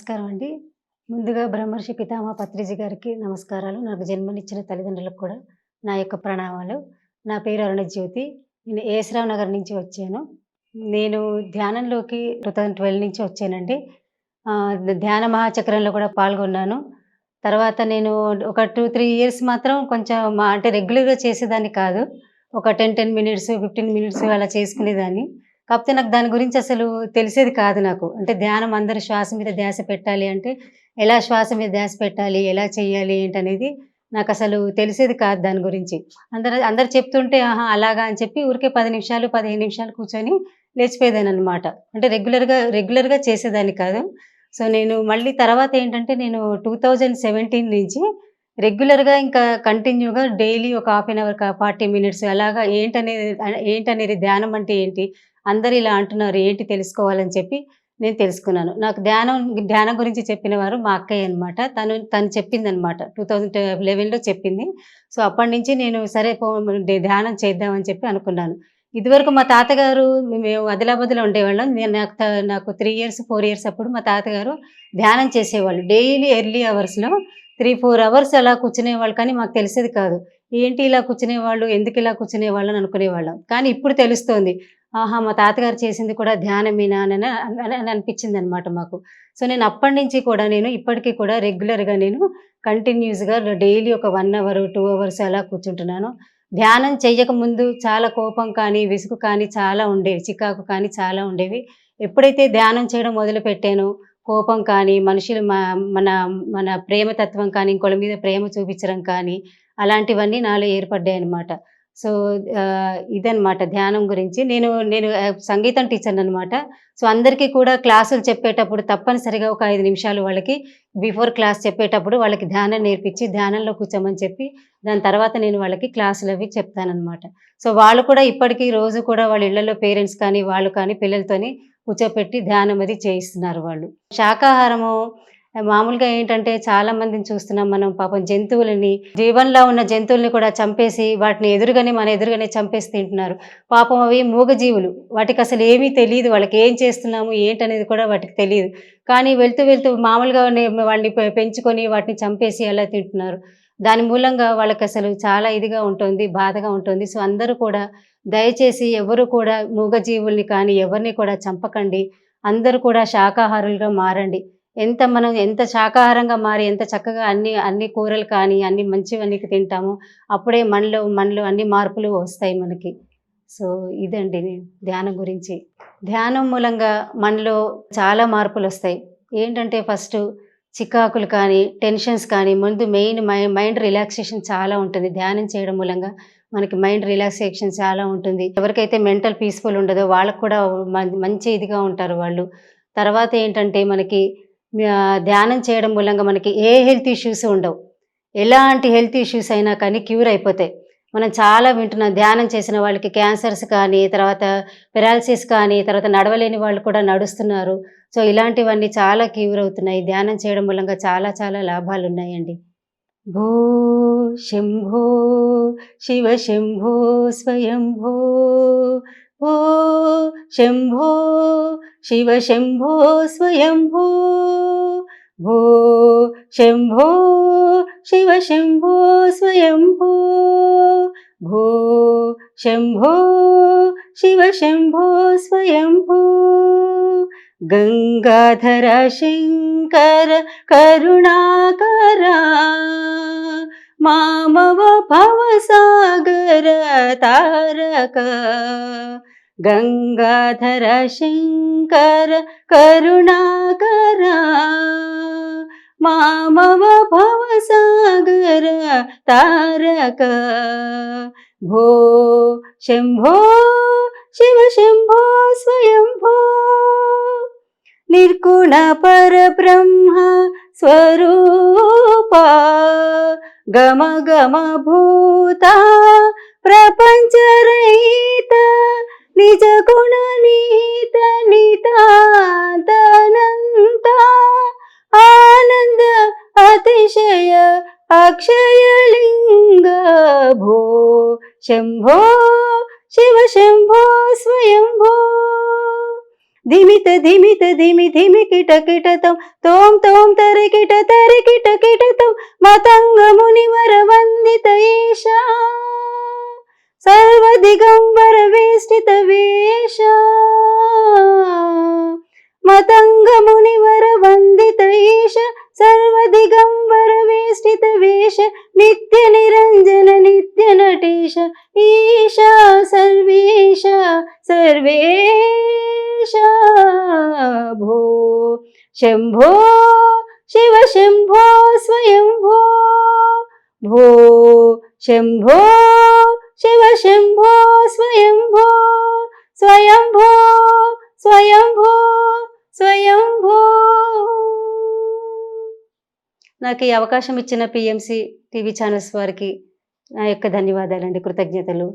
నమస్కారం అండి. ముందుగా బ్రహ్మర్షి పితామహ పత్రిజీ గారికి నమస్కారాలు. నాకు జన్మనిచ్చిన తల్లిదండ్రులకు కూడా నా యొక్క ప్రణామాలు. నా పేరు అరుణజ్యోతి. నేను ఏసరావు నగర్ నుంచి వచ్చాను. నేను ధ్యానంలోకి టూ థౌజండ్ ట్వెల్వ్ నుంచి వచ్చానండి. ధ్యాన మహాచక్రంలో కూడా పాల్గొన్నాను. తర్వాత నేను ఒక టూ త్రీ ఇయర్స్ మాత్రం కొంచెం మా అంటే రెగ్యులర్గా చేసేదాన్ని కాదు. ఒక ten ten minutes fifteen minutes అలా చేసుకునేదాన్ని. కాకపోతే నాకు దాని గురించి అసలు తెలిసేది కాదు నాకు. అంటే ధ్యానం అందరి శ్వాస మీద ధ్యాస పెట్టాలి అంటే ఎలా శ్వాస మీద ధ్యాస పెట్టాలి ఎలా చేయాలి ఏంటనేది నాకు అసలు తెలిసేది కాదు దాని గురించి. అందరు అందరు చెప్తుంటే ఆహా అలాగా అని చెప్పి ఊరికే పది నిమిషాలు పదిహేను నిమిషాలు కూర్చొని లేచిపోయేదాని అనమాట అంటే రెగ్యులర్గా రెగ్యులర్గా చేసేదాన్ని కాదు. సో నేను మళ్ళీ తర్వాత ఏంటంటే నేను టూ థౌజండ్ సెవెంటీన్ నుంచి రెగ్యులర్గా ఇంకా కంటిన్యూగా డైలీ ఒక half an hour forty minutes అలాగా ఏంటనేది ఏంటనేది ధ్యానం అంటే ఏంటి అందరు ఇలా అంటున్నారు ఏంటి తెలుసుకోవాలని చెప్పి నేను తెలుసుకున్నాను. నాకు ధ్యానం ధ్యానం గురించి చెప్పిన వారు మా అక్కయ్య అనమాట తను తను చెప్పింది అనమాట టూ థౌజండ్ లెవెన్లో చెప్పింది. సో అప్పటి నుంచి నేను సరే పో ధ్యానం చేద్దామని చెప్పి అనుకున్నాను. ఇదివరకు మా తాతగారు మేము అదిలాబాద్లో ఉండేవాళ్ళం. నేను నాకు త- నాకు త్రీ ఇయర్స్ ఫోర్ ఇయర్స్ అప్పుడు మా తాతగారు ధ్యానం చేసేవాళ్ళు. డైలీ ఎర్లీ అవర్స్లో త్రీ ఫోర్ అవర్స్ అలా కూర్చునేవాళ్ళు. కానీ మాకు తెలిసేది కాదు. ఏంటి ఇలా కూర్చునేవాళ్ళు? ఎందుకు ఇలా కూర్చునేవాళ్ళు అని అనుకునేవాళ్ళం. కానీ ఇప్పుడు తెలుస్తోంది. ఆహా మా తాతగారు చేసింది కూడా ధ్యానమేనా అని అని- అనిపించింది అనమాట మాకు. సో నేను అప్పటి నుంచి కూడా నేను ఇప్పటికీ కూడా రెగ్యులర్గా నేను కంటిన్యూస్గా డైలీ ఒక వన్ అవర్ టూ అవర్స్ అలా కూర్చుంటున్నాను. ధ్యానం చేయకముందు చాలా కోపం కానీ విసుగు కానీ చాలా ఉండేవి. చికాకు కానీ చాలా ఉండేవి. ఎప్పుడైతే ధ్యానం చేయడం మొదలు పెట్టానో కోపం కానీ మనుషులు మా- మన మన ప్రేమతత్వం కానీ ఇంకోళ్ళ మీద ప్రేమ చూపించడం కానీ అలాంటివన్నీ నాలో ఏర్పడ్డాయి అనమాట సో ఇదనమాట ఇదన్నమాట ధ్యానం గురించి. నేను నేను సంగీతం టీచర్ అనమాట సో అందరికీ కూడా క్లాసులు చెప్పేటప్పుడు తప్పనిసరిగా ఒక ఐదు నిమిషాలు వాళ్ళకి బిఫోర్ క్లాస్ చెప్పేటప్పుడు వాళ్ళకి ధ్యానం నేర్పించి ధ్యానంలో కూర్చోమని చెప్పి దాని తర్వాత నేను వాళ్ళకి క్లాసులు అవి చెప్తానమాట సో వాళ్ళు కూడా ఇప్పటికీ రోజు కూడా వాళ్ళ ఇళ్ళలో పేరెంట్స్ కానీ వాళ్ళు కానీ పిల్లలతోని కూర్చోపెట్టి ధ్యానం అది చేయిస్తున్నారు వాళ్ళు. శాకాహారము మామూలుగా ఏంటంటే చాలా మందిని చూస్తున్నాం మనం పాపం జంతువులని జీవంలో ఉన్న జంతువుల్ని కూడా చంపేసి వాటిని ఎదురుగానే మన ఎదురుగానే చంపేసి తింటున్నారు. పాపం అవి మూగజీవులు. వాటికి అసలు ఏమీ తెలియదు. వాళ్ళకి ఏం చేస్తున్నాము ఏంటనేది కూడా వాటికి తెలియదు. కానీ వెళ్తూ వెళ్తూ మామూలుగా వాళ్ళని పెంచుకొని వాటిని చంపేసి అలా తింటున్నారు. దాని మూలంగా వాళ్ళకి అసలు చాలా ఇదిగా ఉంటుంది బాధగా ఉంటుంది. సో అందరూ కూడా దయచేసి ఎవరు కూడా మూగజీవుల్ని కానీ ఎవరిని కూడా చంపకండి. అందరూ కూడా శాకాహారులుగా మారండి. ఎంత మనం ఎంత శాకాహారంగా మారి ఎంత చక్కగా అన్ని అన్ని కూరలు కానీ అన్ని మంచివన్నీ తింటామో అప్పుడే మనలో మనలో అన్ని మార్పులు వస్తాయి మనకి. సో ఇదండి ధ్యానం గురించి. ధ్యానం మూలంగా మనలో చాలా మార్పులు వస్తాయి. ఏంటంటే ఫస్ట్ చికాకులు కానీ టెన్షన్స్ కానీ ముందు మెయిన్ మైండ్ రిలాక్సేషన్ చాలా ఉంటుంది. ధ్యానం చేయడం మూలంగా మనకి మైండ్ రిలాక్సేషన్ చాలా ఉంటుంది. ఎవరికైతే మెంటల్ పీస్ఫుల్ ఉండదో వాళ్ళకు కూడా మంచి ఇదిగా ఉంటారు వాళ్ళు. తర్వాత ఏంటంటే మనకి ధ్యానం చేయడం మూలంగా మనకి ఏ హెల్త్ ఇష్యూస్ ఉండవు. ఎలాంటి హెల్త్ ఇష్యూస్ అయినా కానీ క్యూర్ అయిపోతాయి. మనం చాలా వింటున్నాం ధ్యానం చేసిన వాళ్ళకి క్యాన్సర్స్ కానీ తర్వాత పెరాలసిస్ కానీ తర్వాత నడవలేని వాళ్ళు కూడా నడుస్తున్నారు. సో ఇలాంటివన్నీ చాలా క్యూర్ అవుతున్నాయి. ధ్యానం చేయడం మూలంగా చాలా చాలా లాభాలు ఉన్నాయండి. భూ శంభో శివ శంభో స్వయంభో ఓ శంభో శివ శంభో స్వయంభో. భో శంభో శివ శంభో స్వయంభో. భో శంభో శివ శంభో స్వయంభో. గంగాధర శంకర కరుణాకరా మామవ గంగాధర తారక గంగాధర శంకర కరుణాకర మామవ భవసాగర తారక. భో శంభో శివ శంభో స్వయంభో నిర్గుణ పరబ్రహ్మ స్వరూప గమ గమ భూత ప్రపంచ రహిత నిజ గుణ నీత నితాంతనంత ఆనంద అతిశయ అక్షయలింగ భో శంభో శివ శంభో స్వయంభో. ధిమిత ధిమిత ధిమి ధిమి కిట కిటతం తోం తోం తరి కిట తరి కిట కిటతం మతంగ మునివర వందిత ఈశా. సర్వ దిగంబర వేష్టిత వేష. మతంగ మునివర వందిత ఈశ సర్వ దిగంబర వేష్టిత వేష. నిత్య నిరంజన నిత్య నటేశ ఈశా సర్వేశ సర్వేశ భో శంభో శివ శంభో స్వయంభో. భో శంభో శివ శంభో స్వయంభో స్వయంభో స్వయంభో స్వయంభో. నాకు ఈ అవకాశం ఇచ్చిన పిఎంసి టీవీ ఛానల్స్ వారికి నా యొక్క ధన్యవాదాలండి కృతజ్ఞతలు.